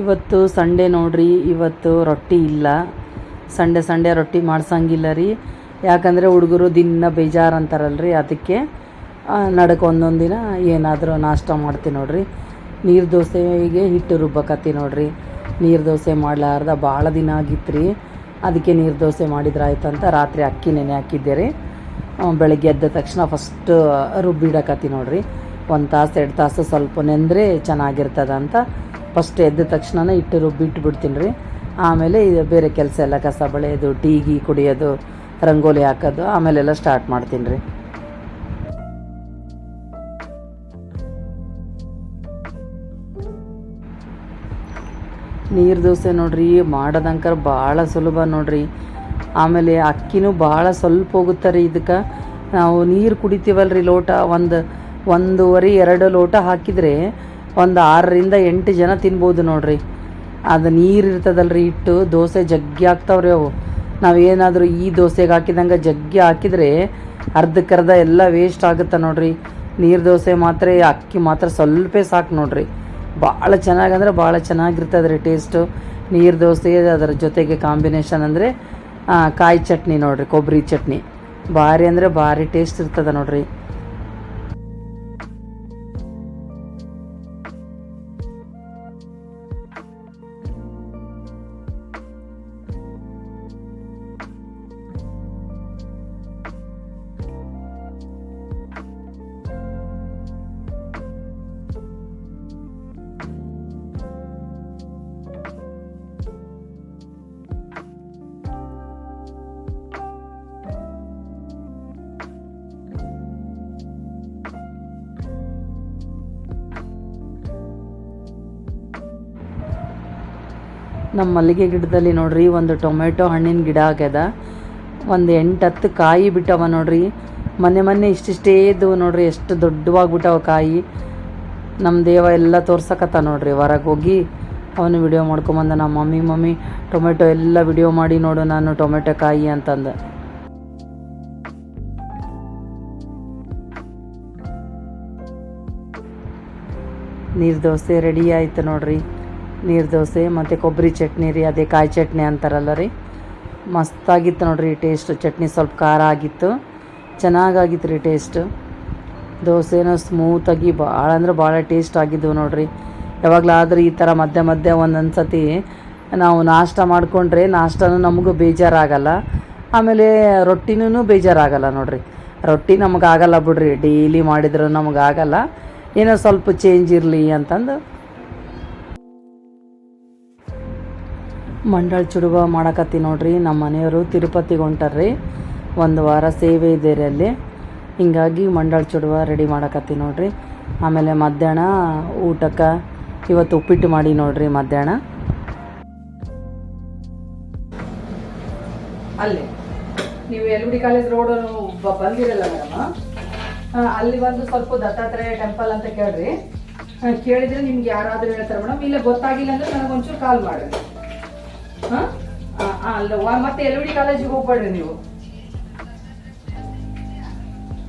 ಇವತ್ತು ಸಂಡೇ ನೋಡ್ರಿ, ಇವತ್ತು ರೊಟ್ಟಿ ಇಲ್ಲ. ಸಂಡೆ ಸಂಡೆ ರೊಟ್ಟಿ ಮಾಡ್ಸಂಗಿಲ್ಲ ರೀ. ಯಾಕಂದರೆ ಹುಡುಗರು ದಿನ ಬೇಜಾರು ಅಂತಾರಲ್ರಿ, ಅದಕ್ಕೆ ನಡಕ್ಕೆ ಒಂದೊಂದು ದಿನ ಏನಾದರೂ ನಾಷ್ಟ ಮಾಡ್ತೀನಿ ನೋಡ್ರಿ. ನೀರು ದೋಸೆಗೆ ಹಿಟ್ಟು ರುಬ್ಬಕತ್ತಿ ನೋಡ್ರಿ. ನೀರು ದೋಸೆ ಮಾಡ್ಲಾರ್ದ ಭಾಳ ದಿನ ಆಗಿತ್ತು ರೀ ಅದಕ್ಕೆ ನೀರು ದೋಸೆ ಮಾಡಿದ್ರೆ ಅಂತ ರಾತ್ರಿ ಅಕ್ಕಿ ನೆನೆ ಹಾಕಿದ್ದೆ ರೀ. ಬೆಳಗ್ಗೆ ಎದ್ದ ತಕ್ಷಣ ಫಸ್ಟ್ ರುಬ್ಬಿಡಕತ್ತಿ ನೋಡ್ರಿ. ಒಂದು ತಾಸು, ಎರಡು ತಾಸು ಸ್ವಲ್ಪ ನೆಂದರೆ ಚೆನ್ನಾಗಿರ್ತದ ಅಂತ ಫಸ್ಟ್ ಎದ್ದ ತಕ್ಷಣನೇ ಇಟ್ಟು ರುಬ್ಬಿಟ್ಟು ಬಿಡ್ತೀನಿ ರೀ. ಆಮೇಲೆ ಇದು ಬೇರೆ ಕೆಲಸ ಎಲ್ಲ, ಕಸ ಬಳಿಯೋದು, ಟೀ ಗೀ ಕುಡಿಯೋದು, ರಂಗೋಲಿ ಹಾಕೋದು, ಆಮೇಲೆಲ್ಲ ಸ್ಟಾರ್ಟ್ ಮಾಡ್ತೀನಿ ರೀ. ನೀರು ದೋಸೆ ನೋಡ್ರಿ ಮಾಡೋದಂಕರ್ ಭಾಳ ಸುಲಭ ನೋಡ್ರಿ. ಆಮೇಲೆ ಅಕ್ಕಿನೂ ಭಾಳ ಸ್ವಲ್ಪ ಹೋಗುತ್ತೆ ರೀ ಇದಕ್ಕೆ. ನಾವು ನೀರು ಕುಡಿತೀವಲ್ರಿ ಲೋಟ, ಒಂದು, ಒಂದೂವರೆ, ಎರಡು ಲೋಟ ಹಾಕಿದರೆ ಒಂದು ಆರರಿಂದ ಎಂಟು ಜನ ತಿನ್ಬೋದು ನೋಡ್ರಿ. ಅದು ನೀರು ಇರ್ತದಲ್ರಿ ಹಿಟ್ಟು, ದೋಸೆ ಜಗ್ಗಿ ಆಗ್ತಾವ್ರಿ ಅವು. ನಾವೇನಾದರೂ ಈ ದೋಸೆಗೆ ಹಾಕಿದಂಗೆ ಜಗ್ಗಿ ಹಾಕಿದರೆ ಅರ್ಧಕ್ಕರ್ಧ ಎಲ್ಲ ವೇಸ್ಟ್ ಆಗುತ್ತೆ ನೋಡ್ರಿ. ನೀರು ದೋಸೆ ಮಾತ್ರ, ಅಕ್ಕಿ ಮಾತ್ರ ಸ್ವಲ್ಪ ಸಾಕು ನೋಡ್ರಿ. ಭಾಳ ಚೆನ್ನಾಗಂದ್ರೆ ಭಾಳ ಚೆನ್ನಾಗಿರ್ತದೆ ರೀ ಟೇಸ್ಟು ನೀರು ದೋಸೆ ಅದರ ಜೊತೆಗೆ ಕಾಂಬಿನೇಷನ್ ಅಂದರೆ ಕಾಯಿ ಚಟ್ನಿ ನೋಡ್ರಿ ಕೊಬ್ಬರಿ ಚಟ್ನಿ. ಭಾರಿ ಅಂದರೆ ಭಾರಿ ಟೇಸ್ಟ್ ಇರ್ತದೆ ನೋಡ್ರಿ. ನಮ್ಮ ಮಲ್ಲಿಗೆ ಗಿಡದಲ್ಲಿ ನೋಡ್ರಿ, ಒಂದು ಟೊಮೆಟೊ ಹಣ್ಣಿನ ಗಿಡ ಆಗ್ಯದ. ಒಂದು ಎಂಟು ಹತ್ತು ಕಾಯಿ ಬಿಟ್ಟವ ನೋಡ್ರಿ. ಮೊನ್ನೆ ಮೊನ್ನೆ ಇಷ್ಟಿಷ್ಟೇ ಇದು ನೋಡ್ರಿ, ಎಷ್ಟು ದೊಡ್ಡವಾಗ್ಬಿಟ್ಟವ ಕಾಯಿ. ನಮ್ಮ ದೇವ ಎಲ್ಲ ತೋರ್ಸಕತ್ತ ನೋಡ್ರಿ ಹೊರಗೆ ಹೋಗಿ ಅವನು ವಿಡಿಯೋ ಮಾಡ್ಕೊಂಬಂದ ನಮ್ಮ ಮಮ್ಮಿ ಮಮ್ಮಿ, ಟೊಮೆಟೊ ಎಲ್ಲ ವಿಡಿಯೋ ಮಾಡಿ ನೋಡು, ನಾನು ಟೊಮೆಟೊ ಕಾಯಿ ಅಂತಂದ. ನೀರು ದೋಸೆ ರೆಡಿ ಆಯ್ತು ನೋಡ್ರಿ. ನೀರು ದೋಸೆ, ಮತ್ತು ಕೊಬ್ಬರಿ ಚಟ್ನಿ ರೀ, ಅದೇ ಕಾಯಿ ಚಟ್ನಿ ಅಂತಾರಲ್ಲ ರೀ. ಮಸ್ತಾಗಿತ್ತು ನೋಡ್ರಿ ಟೇಸ್ಟ್ ಚಟ್ನಿ ಸ್ವಲ್ಪ ಖಾರ ಆಗಿತ್ತು. ಚೆನ್ನಾಗಾಗಿತ್ತು ರೀ ಟೇಸ್ಟ್ ದೋಸೆನೂ ಸ್ಮೂತಾಗಿ ಭಾಳ ಅಂದ್ರೆ ಭಾಳ ಟೇಸ್ಟ್ ಆಗಿದ್ದವು ನೋಡ್ರಿ. ಯಾವಾಗಲಾದ್ರೂ ಈ ಥರ ಮಧ್ಯೆ ಮಧ್ಯೆ ಒಂದೊಂದು ಸತಿ ನಾವು ನಾಷ್ಟ ಮಾಡಿಕೊಂಡ್ರೆ ನಾಷ್ಟನೂ ನಮಗೂ ಬೇಜಾರಾಗಲ್ಲ. ಆಮೇಲೆ ರೊಟ್ಟಿನೂ ಬೇಜಾರಾಗಲ್ಲ ನೋಡಿರಿ. ರೊಟ್ಟಿ ನಮಗಾಗಲ್ಲ ಬಿಡ್ರಿ. ಡೈಲಿ ಮಾಡಿದ್ರು ನಮಗಾಗಲ್ಲ. ಏನೋ ಸ್ವಲ್ಪ ಚೇಂಜ್ ಇರಲಿ ಅಂತಂದು ಮಂಡಳ ಚುಡುವ ಮಾಡಕತ್ತಿ ನೋಡ್ರಿ. ನಮ್ಮ ಮನೆಯವರು ತಿರುಪತಿಗೆ ಹೊಂಟಾರ್ರಿ ಒಂದು ವಾರ ಸೇವೆ ಇದೆ ರೀ ಅಲ್ಲಿ. ಹಿಂಗಾಗಿ ಮಂಡಳ ಚುಡುವ ರೆಡಿ ಮಾಡಕತ್ತಿ ನೋಡ್ರಿ. ಆಮೇಲೆ ಮಧ್ಯಾಹ್ನ ಊಟಕ್ಕೆ ಇವತ್ತು ಉಪ್ಪಿಟ್ಟು ಮಾಡಿ ನೋಡ್ರಿ ಮಧ್ಯಾಹ್ನ. ಅಲ್ಲಿ. ನೀವು ಎಲ್ಗುಡಿ ಕಾಲೇಜ್ ರೋಡ್ ಬಂದಿರಲ್ಲ ಮೇಡಮ್? ಅಲ್ಲಿ ಬಂದು ಸ್ವಲ್ಪ ದತ್ತಾತ್ರೇಯ ಟೆಂಪಲ್ ಅಂತ ಕೇಳ್ರಿ. ಕೇಳಿದ್ರೆ ನಿಮ್ಗೆ ಯಾರಾದ್ರೂ ಹೇಳ್ತಾರೆ ಮೇಡಮ್. ಇಲ್ಲ ಗೊತ್ತಾಗಿಲ್ಲ ಅಂದ್ರೆ ನನಗೊಂಚೂರು ಕಾಲ್ ಮಾಡ್ರಿ. ಅಲ್ಲ ಮತ್ತೆ ಎಲ್ ಎಲ್ಗುಡಿ ಕಾಲೇಜಿಗೆ ಹೋಗ್ಬೇಡ್ರಿ ನೀವು.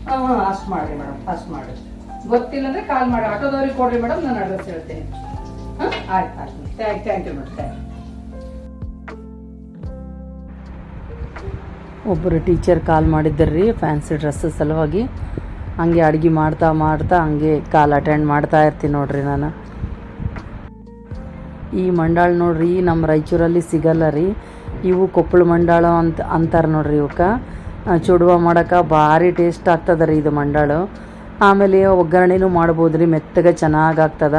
ಹಾಂ ಹಾಂ, ಅಷ್ಟು ಮಾಡ್ರಿ ಮೇಡಮ್, ಅಷ್ಟು ಮಾಡ್ರಿ. ಗೊತ್ತಿಲ್ಲ ಅಂದ್ರೆ ಕಾಲ್ ಮಾಡಿ, ಆಟೋದವ್ರಿಗೆ ಕೊಡ್ರಿ ಮೇಡಮ್, ನಾನು ಅಡ್ರೆಸ್ ಹೇಳ್ತೇನೆ. ಆಯ್ತು ಆಯ್ತು. Thank thank you madam thank ಒಬ್ಬರು ಟೀಚರ್ ಕಾಲ್ ಮಾಡಿದ್ದರ್ರಿ ಫ್ಯಾನ್ಸಿ ಡ್ರೆಸ್ ಸಲುವಾಗಿ. ಹಂಗೆ ಅಡುಗೆ ಮಾಡ್ತಾ ಮಾಡ್ತಾ ಹಂಗೆ ಕಾಲ್ ಅಟೆಂಡ್ ಮಾಡ್ತಾ ಇರ್ತೀನಿ ನೋಡ್ರಿ ನಾನು. ಈ ಮಂಡಾಳ ನೋಡ್ರಿ ನಮ್ಮ ರಾಯಚೂರಲ್ಲಿ ಸಿಗಲ್ಲ ರೀ. ಇವು ಕೊಪ್ಪಳ ಮಂಡಾಳ ಅಂತ ಅಂತಾರೆ ನೋಡ್ರಿ ಇವಕ್ಕೆ ಚುಡುವ ಮಾಡೋಕೆ ಭಾರಿ ಟೇಸ್ಟ್ ಆಗ್ತದೆ ರೀ ಇದು ಮಂಡಾಳು. ಆಮೇಲೆ ಒಗ್ಗರಣೆನೂ ಮಾಡ್ಬೋದು ರೀ, ಮೆತ್ತಗೆ ಚೆನ್ನಾಗಿ ಆಗ್ತದ.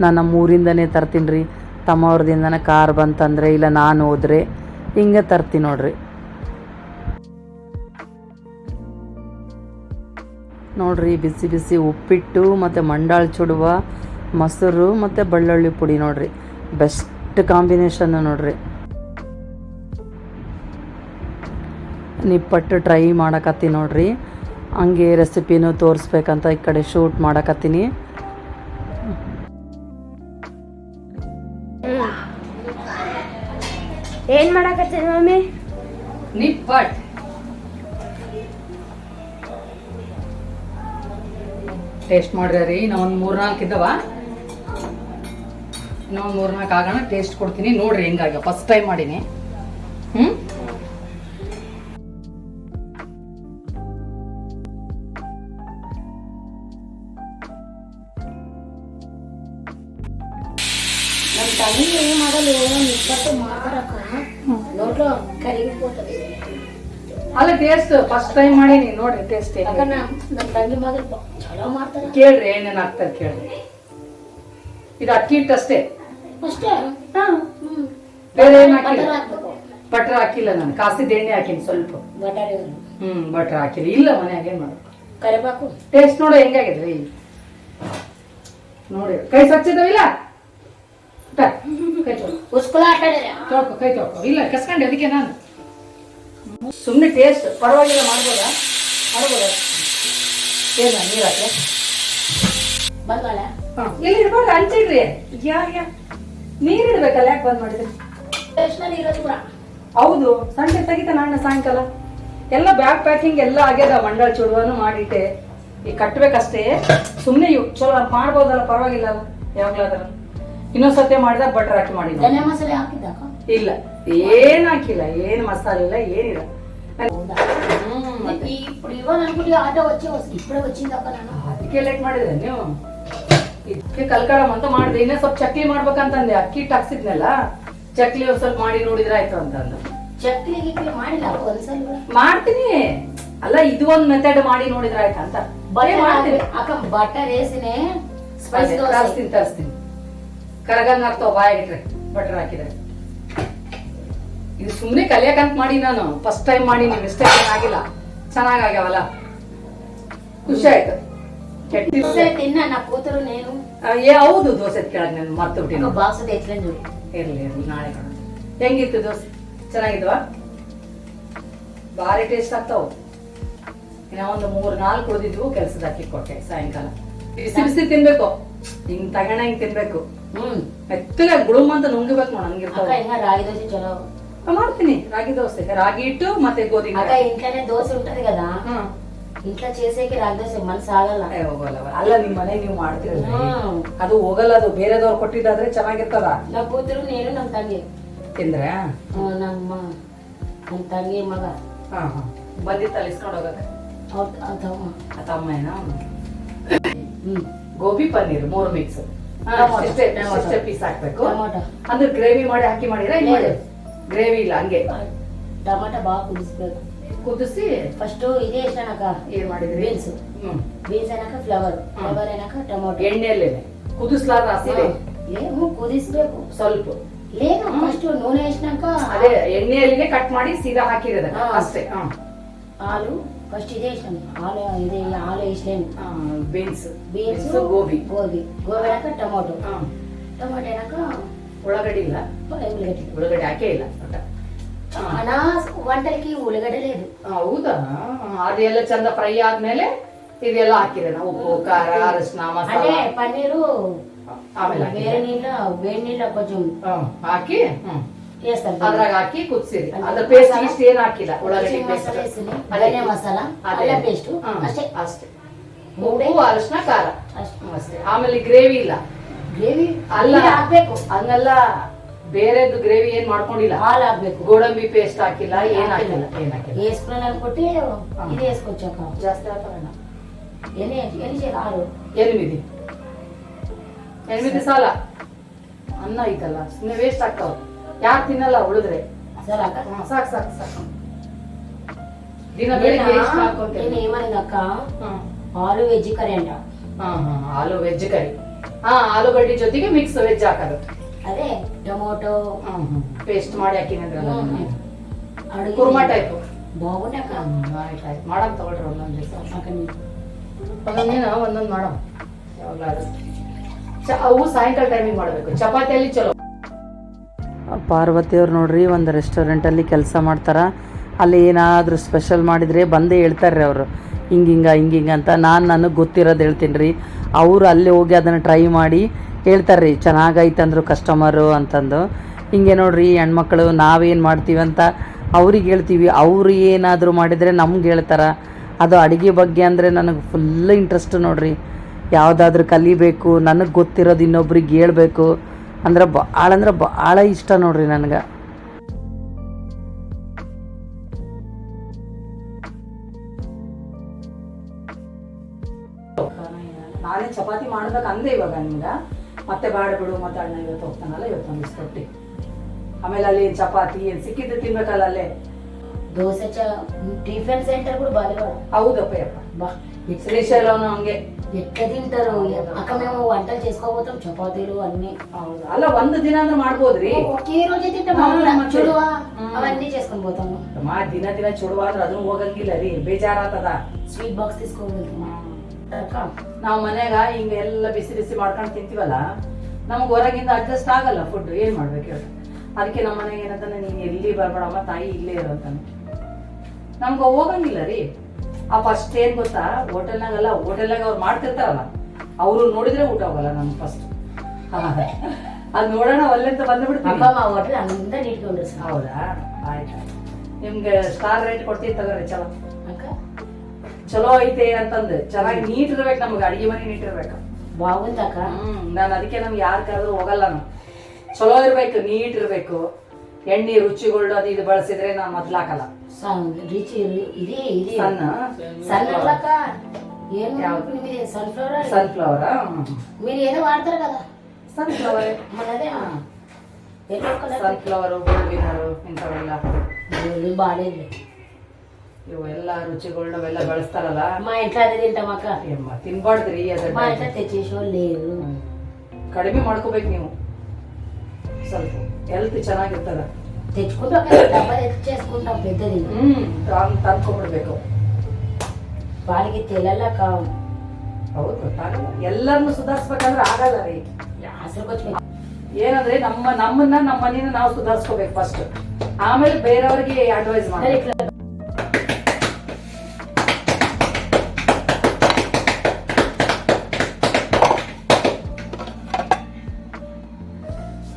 ನಾನು ನಮ್ಮ ಊರಿಂದನೇ ತರ್ತೀನಿ ರೀ. ತಮ್ಮವ್ರದಿಂದನೇ ಕಾರ್ ಬಂತಂದರೆ ಇಲ್ಲ ನಾನು ಹೋದರೆ ಹಿಂಗೆ ತರ್ತೀನಿ ನೋಡ್ರಿ. ನೋಡ್ರಿ, ಬಿಸಿ ಬಿಸಿ ಉಪ್ಪಿಟ್ಟು ಮತ್ತು ಮಂಡಾಳ ಚುಡುವ, ಮೊಸರು ಮತ್ತು ಬೆಳ್ಳುಳ್ಳಿ ಪುಡಿ ನೋಡ್ರಿ. ಬೆಸ್ಟ್ ಕಾಂಬಿನೇಷನ್ ನೋಡ್ರಿ. ನಿಪ್ಪಟ್ಟು ಟ್ರೈ ಮಾಡಕತ್ತಿ ನೋಡ್ರಿ. ಹಂಗೆ ರೆಸಿಪಿನೂ ತೋರಿಸ್ಬೇಕಂತ ಈ ಕಡೆ ಶೂಟ್ ಮಾಡಕತ್ತೀನಿ. ಏನ್ ಮಾಡಕತ್ತೀನಿ ಮಮ್ಮಿ? ನಿಪ್ಪಟ್. ಟೇಸ್ಟ್ ಮಾಡ್ರಿ ರೀ ನಾ ಒಂದು ಮೂರ್ನಾಲ್ಕು ಇದ್ದವ ಇನ್ನೊಂದು ಮೂರ್ನಾಲ್ಕು ಆಗೋಣ ಟೇಸ್ಟ್ ಕೊಡ್ತೀನಿ. ನೋಡ್ರಿ ಹೆಂಗಾಗ ಫಸ್ಟ್ ಟೈಮ್ ಮಾಡೀನಿ. ಹ್ಮ್? ಏನ್ ಅಲ್ಲ ಟೇಸ್ಟ್ ಫಸ್ಟ್ ಟೈಮ್ ನೋಡ್ರಿ ಟೇಸ್ಟ್ ನಮ್ಮ ಕೇಳ್ರಿ ಏನೇನು ಕೇಳ್ರಿ. ಇದು ಅಕ್ಕಿ ಹಿಟ್ಟು ಅಷ್ಟೇ. ಅಷ್ಟೇ? ಹ್ಮ್. ಬೇರೆ ಏನು ಹಾಕಿಲ್ಲ? ಬಟರ್ ಹಾಕ್ಬೇಕು. ಬಟರ್ ಹಾಕಿಲ್ಲ ನಾನು. ಕಾಸಿ ಎಣ್ಣೆ ಹಾಕಿನಿ ಸ್ವಲ್ಪ. ಬಟರ್ ಹ್ಮ್ ಬಟರ್ ಹಾಕಿಲ್ಲ. ಇಲ್ಲ ಮನ್ಯಾಗ ಏನ್ ಮಾಡೋದು ಕರಿಬೇಕು. ಟೇಸ್ಟ್ ನೋಡು ಹೆಂಗಾಗಿದೆ ನೋಡಿ. ಕೈ ಸ್ವಚ್ಛದವಿಲ್ಲ ಟ, ಕೈ ತೊಳ್ಕೊ. ಉಸ್ಕುಲ ಆಟ ತೊಳ್ಕೊ ಕೈ ತೊಳ್ಕೊ. ಇಲ್ಲ ಕಸ್ಕೊಂಡೆ ಅದಕ್ಕೆ ನಾನು. ಸುಮ್ಮನೆ ಟೇಸ್ಟ್ ಪರವಾಗಿಲ್ಲ ಮಾಡ್ಬೋದಾ? ಮಾಡ್ಬೋದಾ? ಏನ ನೀರ್ ಹಾಕಿ ಬಂಗಾಳ? ಹಾಂ. ಇಲ್ಲಿ ಇಡ್ಬಾರ್ದು ಹಂಚಿಡ್ರಿ ಯಾ ಯಾ ನೀರಿಡ್ಬೇಕಲ್ಲ ಯಾಕೆ ಬಂದ್ ಮಾಡಿದ್ರಿ? ಹೌದು ಸಂಡೆ ತೆಗಿತ ನಾಳೆ ಸಾಯಂಕಾಲ. ಎಲ್ಲ ಬ್ಯಾಗ್ ಪ್ಯಾಕಿಂಗ್ ಎಲ್ಲ ಆಗ್ಯದ ಮಂಡಳ ಚೂಡುವನು ಮಾಡಿಟ್ಟೆ. ಈಗ ಕಟ್ಬೇಕಷ್ಟೇ. ಸುಮ್ಮನೆ ಇವು ಚಲೋ ಮಾಡ್ಬೋದಲ್ಲ ಪರವಾಗಿಲ್ಲ ಯಾವಾಗ್ಲಾದ್ರ. ಇನ್ನೊಂದ್ ಸತಿ ಮಾಡಿದ ಬಟರ್ ಹಾಕಿ ಮಾಡಿದ ಮಸಾಲೆ ಹಾಕಿದ್ದ ಇಲ್ಲ ಏನ್ ಹಾಕಿಲ್ಲ ಏನ್ ಮಸಾಲೆ ಇಲ್ಲ ಏನಿಲ್ಲ. ಅದಕ್ಕೆ ಲೇಟ್ ಮಾಡಿದ್ರೆ ನೀವು? ಇದಕ್ಕೆ ಕಲ್ಕಡಮ್ ಅಂತ ಮಾಡಿದೆ. ಇನ್ನ ಸ್ವಲ್ಪ ಚಕ್ಲಿ ಮಾಡ್ಬೇಕಂತಂದೆ. ಅಕ್ಕಿ ಟಕ್ಸಿದ್ನಲ್ಲ. ಚಕ್ಲಿ ಒಂದ್ ಸ್ವಲ್ಪ ಮಾಡಿ ನೋಡಿದ್ರೆ ಆಯ್ತು ಅಂತಂದು. ಚಕ್ಲಿ ಮಾಡಿಲ್ಲ ಮಾಡ್ತೀನಿ. ಅಲ್ಲ ಇದು ಒಂದ್ ಮೆಥಡ್ ಮಾಡಿ ನೋಡಿದ್ರ ಆಯ್ತು ಅಂತ. ಬರೀ ಮಾಡ್ತೀನಿ. ಅಕ್ಕ ಬಟರ್ ಏಸಿನೇ ಸ್ಪೈಸ್ ದೋಸೆ. ತರಿಸ್ತೀನಿ ತರಿಸ್ತೀನಿ. ಕರಗಂಗ್ ಆಗ್ತಾವ ಬಟರ್ ಹಾಕಿದ್ರೆ. ಇದು ಸುಮ್ಮನೆ ಕಲಿಯಕಂತ ಮಾಡಿ ನಾನು. ಫಸ್ಟ್ ಟೈಮ್ ಮಾಡಿ ನೀವು ಮಿಸ್ಟೇಕ್ ಆಗಿಲ್ಲ. ಚೆನ್ನಾಗಾಗ್ಯಾವಲ್ಲ ಖುಷಿ ಆಯ್ತು. ಕೆಟ್ಟ దోసೆ తిన్నా నా కూతురు నేను ಏ ಹೌದು ದೋಸೆ ಕೆಳಗೆ ನಾನು ಮರ್ತು ఒక ಬಿಟ್ಟಿನಿ బాక్స్ తెచ్చలేను చూడు ಇರ್ಲಿ ಇರ್ಲಿ ನಾಳೆ ಕೊಡೋಣ ಹೆಂಗಿತ್ತು ದೋಸೆ ಚೆನ್ನಾಗಿದ್ವಾ ಭಾರಿ ಟೇಸ್ಟ್ ಆಗ್ತಾವ ಇನ್ನ ಒಂದು ಮೂರ್ ನಾಲ್ಕು ಉಳಿದಿದ್ವು ಕೆಲ್ಸದ ಅಕ್ಕಿ ಕೊಟ್ಟೆ ಸಾಯಂಕಾಲ ಬಿಸಿ ಬಿಸಿ ತಿನ್ಬೇಕು ಹಿಂಗ್ ತಗಣ ಹಿಂಗ್ ತಿನ್ಬೇಕು ಹ್ಮ್ ಮೆತ್ತಗ ಗುಳುಮ್ ಅಂತ ನುಂಗಬೇಕು ನೋಡ అక్క ಹಂಗಿರ್ತಾವ ఇంకా రాగి దోశ చలో ಮಾಡ್ತೀನಿ ರಾಗಿ ದೋಸೆ ರಾಗಿ ಹಿಟ್ಟು ಮತ್ತೆ ಗೋಧಿ అక్క ఇంట్లోనే దోశ ఉంటది కదా ಹ್ಮ್ ఇంట్లో చేసేకి రాదు మనసు ಆಗಲ್ಲ. ಹೋಗಲ್ಲ ಅಲ್ಲ ನಿಮ್ಮ ಮನೆ ನೀವು ಮಾಡ್ತೀರಿ ಅದು ಹೋಗಲ್ಲ ಅದು ಬೇರೆದವ್ರು ಕೊಟ್ಟಿದ್ದಾದ್ರೆ ಚೆನ್ನಾಗಿರ್ತದ? ನಮ್ಮ ಕೂತರು ನೀನು ನಮ್ಮ ತಂಗಿ. ತಿಂದ್ರ ನಮ್ಮ ನಮ್ಮ ತಂಗಿ ಮಗ. ಹಾ ಹಾ. ಬಂದಿತ್ತಲ್ಲ ಇಸ್ಕೊಂಡು ಹೋಗದ. ತಮ್ಮ ಏನೋ ಗೋಬಿ ಪನ್ನೀರ್ ಮೂರು ಮಿಕ್ಸ್ ಅಷ್ಟೇ ಪೀಸ್ ಹಾಕ್ಬೇಕು. ಅಂದ್ರೆ ಗ್ರೇವಿ ಮಾಡಿ ಹಾಕಿ ಮಾಡಿದ್ರೆ ಗ್ರೇವಿ ಇಲ್ಲ. ಹಂಗೆ. ಟಮಾಟ ಬಾ ಕುದಿಸ್ಬೇಕು. ಕುದಿಸಿ ಫಸ್ಟ್ ಇದೇ ಎಷ್ಟು ಏನ್ ಮಾಡಿದ್ರಿ? ಬೀನ್ಸ್. ಬೀನ್ಸ್ ಏನಕ ಫ್ಲವರ್ ಫ್ಲವರ್ ಏನಕ ಟೊಮೊಟೊ. ಎಣ್ಣೆಯಲ್ಲಿ ಕುದಿಸ್ಲಾರ ಹಸಿವೆ ಏನು ಕುದಿಸ್ಬೇಕು. ಸ್ವಲ್ಪ. ಲೇನು ಫಸ್ಟ್ ನೂನೆ ಎಷ್ಟನಕ ಅದೇ ಎಣ್ಣೆಯಲ್ಲಿ ಕಟ್ ಮಾಡಿ ಸೀದಾ ಹಾಕಿರೋದ. ಅಷ್ಟೇ. ಹಾಲು ಫಸ್ಟ್ ಇದೇ ಎಷ್ಟು ಹಾಲು ಇದೆ ಆಲೂ ಇಷ್ಟೇನು ಬೀನ್ಸ್. ಬೀನ್ಸ್ ಗೋಬಿ. ಗೋಬಿ. ಗೋಬಿ ಏನಕ? ಟೊಮೊಟೊ. ಟೊಮೊಟೊ ಏನಕ? ಉಳ್ಳಾಗಡ್ಡಿ ಇಲ್ಲ. ಉಳ್ಳಾಗಡ್ಡಿ. ಹಾಕೇ ಇಲ್ಲ. ಅಣ್ಣ వంటలకి ಇದು ಹೌದಾ? ಅದೆಲ್ಲ ಚಂದ ಫ್ರೈ ಆದ್ಮೇಲೆ ಇದೆಲ್ಲ ಹಾಕಿದೆ ನಾವು ಉಪ್ಪು ಖಾರ ಅರಶಿನ ಮಸಾಲೆ. ಪನ್ನೀರು ಆಮೇಲೆ వేరే ಹಾಕಿದೆ. నీళ్ళ వేడి ಹ್ಮ್, ಹಾಕಿ ಹ್ಮ್. ಅದ್ರಾಗ ಹಾಕಿ ಕುದಿಸಿರಿ. ಅದ್ರ ಪೇಸ್ಟ್ ಇಷ್ಟ ಏನ್ ಹಾಕಿಲ್ಲ. ಉಳ್ಳಾಗಡ್ಡಿ కొంచెం ಪೇಸ್ಟ್ మసాలా వేసింది అలానే మసాలా అల్లం ಅಷ್ಟೇ. ಉಪ್ಪು ಅರಶಿನ ಖಾರ. ಅಷ್ಟೇ. ಅಷ್ಟೇ. ಆಮೇಲೆ ಗ್ರೇವಿ ಇಲ್ಲ. ಗ್ರೇವಿ? ಅಲ್ಲ. ಹಾಕ್ಬೇಕು. ಅದನ್ನೆಲ್ಲ ಬೇರೆದು ಗ್ರೇವಿ ಏನ್ ಮಾಡ್ಕೊಂಡಿಲ್ಲ. ಹಾಲು ಹಾಕ್ಬೇಕು ಗೋಡಂಬಿ ಪೇಸ್ಟ್ ಹಾಕಿಲ್ಲ ಏನ್ ಹಾಕಿಲ್ಲ ಏನ್ ಹಾಕಿಲ್ಲ. ಏಸ್ಪ್ರನಲ್ಲಿ ಕೊಟ್ಟಿ ಇದು ಏಸ್ಕೊಚ್ಚಾಕ ಜಾಸ್ತಿ ಹಾಕೋಣ ಎನಿ ಎನಿ ಹಾಲು ಎನಿಮಿದಿ ಎನಿಮಿದಿ ಸಾಲ. ಅನ್ನ ಐತಲ್ಲ ಸುಮ್ಮನೆ ವೇಸ್ಟ್ ಆಗ್ತಾವ. ಯಾರು ತಿನ್ನಲ್ಲ ಉಳಿದ್ರೆ. ಸಾಕು ಸಾಕು ಸಾಕು. ದಿನ ಬೆಳಿಗ್ಗೆ ಎಷ್ಟು ಮಾಡ್ಕೊಂತೀನಿ ಏಮನಿದಕ್ಕ ಆಲೂ ವೆಜ್ ಕರಿ ಅಂಟ ಹಾ ಹಾ ಆಲೂ ವೆಜ್ ಕರಿ. ಹಾಂ ಆಲೂಗಡ್ಡೆ ಜೊತೆಗೆ ಮಿಕ್ಸ್ ವೆಜ್ ಹಾಕೋದು. ಅದೇ ಟೊಮೊಟೊ ಪೇಸ್ಟ್ ಮಾಡಿ ಹಾಕಿನಂದ್ರಲ್ಲ ಅಡುಗೆ ಟೈಪ್ ಬಾಗುನ್ಯಾಕ ಆಯ್ತು ಆಯ್ತು. ಮಾಡಕ್ಕೆ ತಗೊಳ್ರಿ ಒಂದೊಂದು ದಿವಸ. ಒಂದೊಂದು ದಿನ ಒಂದೊಂದು ಮಾಡೋ ಯಾವಾಗ ಚ ಅವು ಸಾಯಂಕಾಲ ಟೈಮಿಗೆ ಮಾಡಬೇಕು. ಚಪಾತಿಯಲ್ಲಿ ಚಲೋ. ಪಾರ್ವತಿಯವ್ರು ನೋಡ್ರಿ ಒಂದು ರೆಸ್ಟೋರೆಂಟಲ್ಲಿ ಕೆಲಸ ಮಾಡ್ತಾರೆ. ಅಲ್ಲಿ ಏನಾದರೂ ಸ್ಪೆಷಲ್ ಮಾಡಿದರೆ ಬಂದೇ ಹೇಳ್ತಾರೆ ಅವರು. ಹಿಂಗಿಂಗ ಹಿಂಗಿಂಗ ಅಂತ. ನಾನು ನನಗೆ ಗೊತ್ತಿರೋದು ಹೇಳ್ತೀನಿ ರೀ. ಅವರು ಅಲ್ಲಿ ಹೋಗಿ ಅದನ್ನು ಟ್ರೈ ಮಾಡಿ ಹೇಳ್ತಾರೆ ರೀ ಚೆನ್ನಾಗೈತೆ ಅಂದರು ಕಸ್ಟಮರು ಅಂತಂದು. ಹಿಂಗೆ ನೋಡ್ರಿ ಹೆಣ್ಮಕ್ಳು ನಾವೇನು ಮಾಡ್ತೀವಿ ಅಂತ ಅವ್ರಿಗೆ ಹೇಳ್ತೀವಿ. ಅವರು ಏನಾದರೂ ಮಾಡಿದರೆ ನಮ್ಗೆ ಹೇಳ್ತಾರೆ. ಅದು ಅಡುಗೆ ಬಗ್ಗೆ ಅಂದರೆ ನನಗೆ ಫುಲ್ ಇಂಟ್ರೆಸ್ಟ್ ನೋಡ್ರಿ. ಯಾವುದಾದ್ರೂ ಕಲಿಬೇಕು, ನನಗೆ ಗೊತ್ತಿರೋದು ಇನ್ನೊಬ್ರಿಗೆ ಹೇಳ್ಬೇಕು. ಅಂದ್ರೆ ಭಾಳ ಅಂದ್ರೆ ಭಾಳ ಇಷ್ಟ ನೋಡ್ರಿ ನನಗೆ. ನಾನೇ ಚಪಾತಿ ಮಾಡ್ಬೇಕಂದೆ ಇವಾಗ ನಿಮ್ಗೆ. ಮತ್ತೆ ಬಾಡ ಬಿಡು ಮತ್ತೆ ಅಣ್ಣ ಇವತ್ತು ಹೋಗ್ತಾನಲ್ಲ ಇವತ್ತು ಒಂದು ರೊಟ್ಟಿ ಆಮೇಲೆ ಅಲ್ಲಿ ಚಪಾತಿ ಏನು ಸಿಕ್ಕಿದ್ದು ತಿನ್ಬೇಕಲ್ಲ ಅಲ್ಲೇ ದೋಸೆ ಚ ಟಿಫಿನ್ ಸೆಂಟರ್ ಕೂಡ ಬಾಲಿವಾಡ ಹೌದಪ್ಪ ಯಪ್ಪ బా శ్రీశైలం ಹಂಗೆ ఎట్లా తింటారు అక్క మేము వంటలు చేసుకోబోతాం చపాతీలు అన్ని ಹೌದು ಅಲ್ಲ ಒಂದು ದಿನ ಅಂದ್ರೆ ಮಾಡ್ಬೋದ್ರಿ ఒకే రోజే తింటాం ಹಾ, అవునా? ಮತ್ತೆ. చూడువా ಹ್ಮ್. అవన్నీ చేసుకొని పోతాము ಮಾ ದಿನ ದಿನ ಚುಡುವ ಅಂದ್ರೆ ಅದನ್ನು ಹೋಗಂಗಿಲ್ಲ ರೀ ಬೇಜಾರಾತದ ಸ್ವೀಟ್ ಬಾಕ್ಸ್ తీసుకోగలుగుతాం అక్క ನಾವ್ ಮನೆಯಾಗ ಹಿಂಗ ಎಲ್ಲ ಬಿಸಿ ಬಿಸಿ ಮಾಡ್ಕೊಂಡು ತಿಂತೀವಲ್ಲ ನಮ್ಗೆ ಹೊರಗಿಂದ ಅಡ್ಜಸ್ಟ್ ಆಗಲ್ಲ ಫುಡ್ ಏನ್ ಮಾಡ್ಬೇಕು ಹೇಳಿ. ಅದಕ್ಕೆ ನಮ್ಮ ಮನೆಗೆ ಏನಂತಾನೆ ನೀನು ಎಲ್ಲಿ ಬರಬೇಡಮ್ಮ ತಾಯಿ ಇಲ್ಲೇ ಇರೋಂತಾನೆ ನಮ್ಗೆ ಹೋಗಂಗಿಲ್ಲ ರೀ. ಆ ಫಸ್ಟ್ ಏನು ಗೊತ್ತಾ ಹೋಟೆಲ್ನಾಗಲ್ಲ ಹೋಟೆಲ್ನಾಗ ಅವ್ರು ಮಾಡ್ತಿರ್ತಾರಲ್ಲ ಅವರು ನೋಡಿದ್ರೆ ಊಟ ಹೋಗಲ್ಲ ನಮ್ಗೆ ಫಸ್ಟ್ ಅದು ನೋಡೋಣ ಅಲ್ಲಿಂದ ಬಂದ್ಬಿಡ್ತೀವಿ ಅಲ್ಲಿಂದ ನೀಟ್ಕೊಂಡು ಹೌದಾ? ಆಯ್ತು ನಿಮ್ಗೆ ಸ್ಟಾರ್ ರೇಟ್ ಕೊಡ್ತೀವಿ ತಗೋರಿ ಚಲೋ. ಅಕ್ಕ? ಚಲೋ ಐತೆ ಅಂತಂದು ಚೆನ್ನಾಗಿ ನೀಟ್ ಇರ್ಬೇಕು ನಮ್ಗೆ ಅಡಿಗೆ ಮನೆ ನೀಟ್ ಇರ್ಬೇಕು బాగుంది అక్క ಹ್ಮ್ ನಾನು ಅದಕ್ಕೆ ನಮ್ಗೆ ಯಾರ ಕರೆದ್ರು ಹೋಗಲ್ಲ ನಾನು ಚಲೋ ಇರ್ಬೇಕು ನೀಟ್ ಇರ್ಬೇಕು ಎಣ್ಣೆ ರುಚಿಗಳು ಅದು ಇದು ಬಳಸಿದ್ರೆ ನಾನು ಮೊದ್ಲಾಕಲ್ಲ రిచ్ ఇది ఇది ಸಣ್ಣ సన్ అక్క ఏం ಯಾವ್ದು? మీది సన్ఫ్లవర్ ಸನ್ಫ್ಲವರ್ మీరు ఏదో వాడతారు కదా ಸನ್ಫ್ಲವರ್ మనదే ఎల్లో కలర్ ಸನ್ಫ್ಲವರ್ ಗೋಲ್ವಿನರು ಇಂಥವೆಲ್ಲ గోల్డ్ బాగాలేదు ಇವೆಲ್ಲ ರುಚಿಗಳು ಅವೆಲ್ಲ ಬಳಸ್ತಾರಲ್ಲ మా ఇంట్లో అదే తింటాం అక్క ಏಮ್ಮ ತಿನ್ಬಾರ್ದ್ರಿ మా ಅದನ್ನ ఇంట్లో తెచ్చేసేవాళ్ళు లేరు ಹ್ಮ್. ಕಡಿಮೆ ಮಾಡ್ಕೋಬೇಕು ನೀವು ಸ್ವಲ್ಪ ಹೆಲ್ತ್ ಚೆನ್ನಾಗಿರ್ತದ తెచ్చుకుంటూ ఒక డబ్బా తెచ్చేసుకుంటాం పెద్దది ಹ್ಮ್ ತಂದ್ ತಂದ್ಕೊಂಡ್ಬಿಡ್ಬೇಕು వాళ్ళకి తెల్లక ಹೌದು ಗೊತ್ತಾಗಲ್ಲ ಎಲ್ಲರನ್ನು ಸುಧಾರಿಸ್ಬೇಕಂದ್ರೆ ಆಗಲ್ಲ ರೀ అసలు కొంచెం ಏನಂದ್ರೆ ನಮ್ಮ ನಮ್ಮನ್ನ ನಮ್ಮ ಮನೇನ ನಾವು ಸುಧಾರಿಸ್ಕೋಬೇಕು ಫಸ್ಟ್ ಆಮೇಲೆ ಬೇರೆಯವ್ರಿಗೆ ಅಡ್ವೈಸ್ మరి ಮಾಡಿ ఇట్లా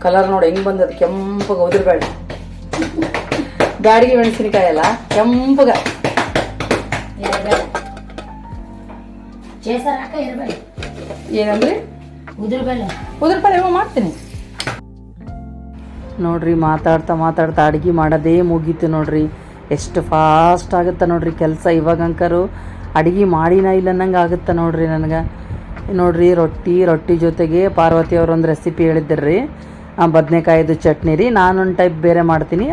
ಕಲರ್ ನೋಡಿ ಹೆಂಗೆ ಬಂದದ? ಕೆಂಪಗೆ ಉದುರ್ಬೇಡ ಬ್ಯಾಡಿಗೆ ಮೆಣಸಿನಕಾಯಿ ಅಲ್ಲ ಕೆಂಪಗ. ಏನಂದ್ರಿ? ಮಾಡ್ತೀನಿ. ನೋಡ್ರಿ ಮಾತಾಡ್ತಾ ಮಾತಾಡ್ತಾ ಅಡಿಗೆ ಮಾಡೋದೇ ಮುಗೀತು ನೋಡ್ರಿ. ಎಷ್ಟು ಫಾಸ್ಟ್ ಆಗುತ್ತೆ ನೋಡ್ರಿ ಕೆಲಸ ಇವಾಗ ಅಂಕರು. ಅಡುಗೆ ಮಾಡಿನ ಇಲ್ಲನ್ನಂಗೆ ಆಗುತ್ತೆ ನೋಡ್ರಿ ನನಗೆ. ನೋಡ್ರಿ ರೊಟ್ಟಿ ರೊಟ್ಟಿ ಜೊತೆಗೆ ಪಾರ್ವತಿ ಅವರೊಂದು ರೆಸಿಪಿ ಹೇಳಿದ್ರಿ. ಬದನೆಕಾಯಿದು ಚಟ್ನಿ ರೀ, ನಾನೊಂದು ಟೈಪ್ ಬೇರೆ ಮಾಡ್ತೀನಿ.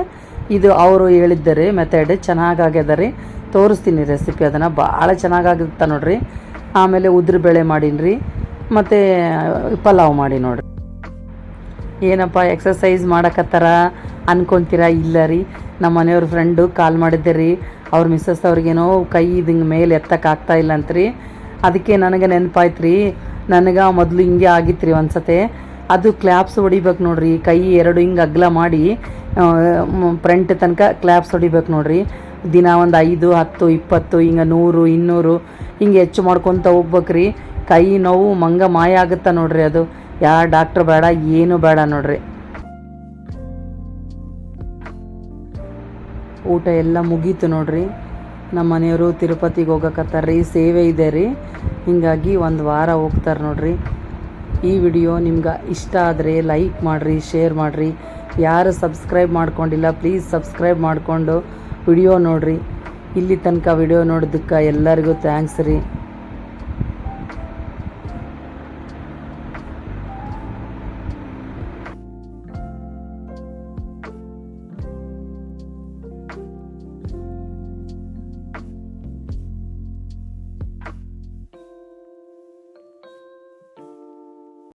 ಇದು ಅವರು ಹೇಳಿದ್ದಾರೆ ಮೆಥಡ್ ಚೆನ್ನಾಗಾಗ್ಯದ ರೀ ತೋರಿಸ್ತೀನಿ ರೆಸಿಪಿ ಅದನ್ನು, ಭಾಳ ಚೆನ್ನಾಗಾಗುತ್ತೆ ನೋಡ್ರಿ. ಆಮೇಲೆ ಉದ್ರ ಬೇಳೆ ಮಾಡೀನಿ ರೀ ಮತ್ತು ಪಲಾವ್ ಮಾಡಿ ನೋಡ್ರಿ. ಏನಪ್ಪ ಎಕ್ಸಸೈಸ್ ಮಾಡಕತ್ತಾರ ಅನ್ಕೊಂತೀರಾ ಇಲ್ಲ ರೀ? ನಮ್ಮ ಮನೆಯವ್ರ ಫ್ರೆಂಡು ಕಾಲ್ ಮಾಡಿದ್ದೆ ರೀ. ಅವ್ರ ಮಿಸ್ಸಸ್ ಅವ್ರಿಗೇನೋ ಕೈ ಇದಂಗೆ ಮೇಲೆ ಎತ್ತಕ್ಕಾಗ್ತಾ ಇಲ್ಲ ಅಂತ ರೀ ಅದಕ್ಕೆ ನನಗೆ ನೆನಪಾಯ್ತು ರೀ ನನಗೆ ಮೊದಲು ಹಿಂಗೆ ಆಗಿತ್ತು ರೀ ಒಂದ್ಸತೆ. ಅದು ಕ್ಲ್ಯಾಪ್ಸ್ ಹೊಡಿಬೇಕು ನೋಡ್ರಿ. ಕೈ ಎರಡು ಹಿಂಗೆ ಅಗ್ಲ ಮಾಡಿ ಫ್ರಂಟ್ ತನಕ ಕ್ಲ್ಯಾಪ್ಸ್ ಹೊಡಿಬೇಕು ನೋಡ್ರಿ. ದಿನ ಒಂದು ಐದು, ಹತ್ತು, ಇಪ್ಪತ್ತು, ಹಿಂಗೆ ನೂರು, ಇನ್ನೂರು, ಹಿಂಗೆ ಹೆಚ್ಚು ಮಾಡ್ಕೊತ ಹೋಗ್ಬೇಕ್ರಿ. ಕೈ ನೋವು ಮಂಗ ಮಾಯ ಆಗುತ್ತಾ ನೋಡ್ರಿ ಅದು. ಯಾ ಡಾಕ್ಟ್ರ್ ಬೇಡ, ಏನು ಬೇಡ ನೋಡ್ರಿ. ಊಟ ಎಲ್ಲ ಮುಗೀತು ನೋಡ್ರಿ. ನಮ್ಮ ಮನೆಯವರು ತಿರುಪತಿಗೆ ಹೋಗಕತ್ತಾರ ರೀ ಸೇವೆ ಇದೆ ರೀ. ಹಿಂಗಾಗಿ ಒಂದು ವಾರ ಹೋಗ್ತಾರೆ ನೋಡ್ರಿ. ಈ ವಿಡಿಯೋ ನಿಮ್ಗೆ ಇಷ್ಟ ಆದರೆ ಲೈಕ್ ಮಾಡಿರಿ ಶೇರ್ ಮಾಡಿರಿ. ಯಾರು ಸಬ್ಸ್ಕ್ರೈಬ್ ಮಾಡ್ಕೊಂಡಿಲ್ಲ ಪ್ಲೀಸ್ ಸಬ್ಸ್ಕ್ರೈಬ್ ಮಾಡಿಕೊಂಡು ವಿಡಿಯೋ ನೋಡಿರಿ. ಇಲ್ಲಿ ತನಕ ವಿಡಿಯೋ ನೋಡೋದಕ್ಕೆ ಎಲ್ಲರಿಗೂ ಥ್ಯಾಂಕ್ಸ್ ರೀ.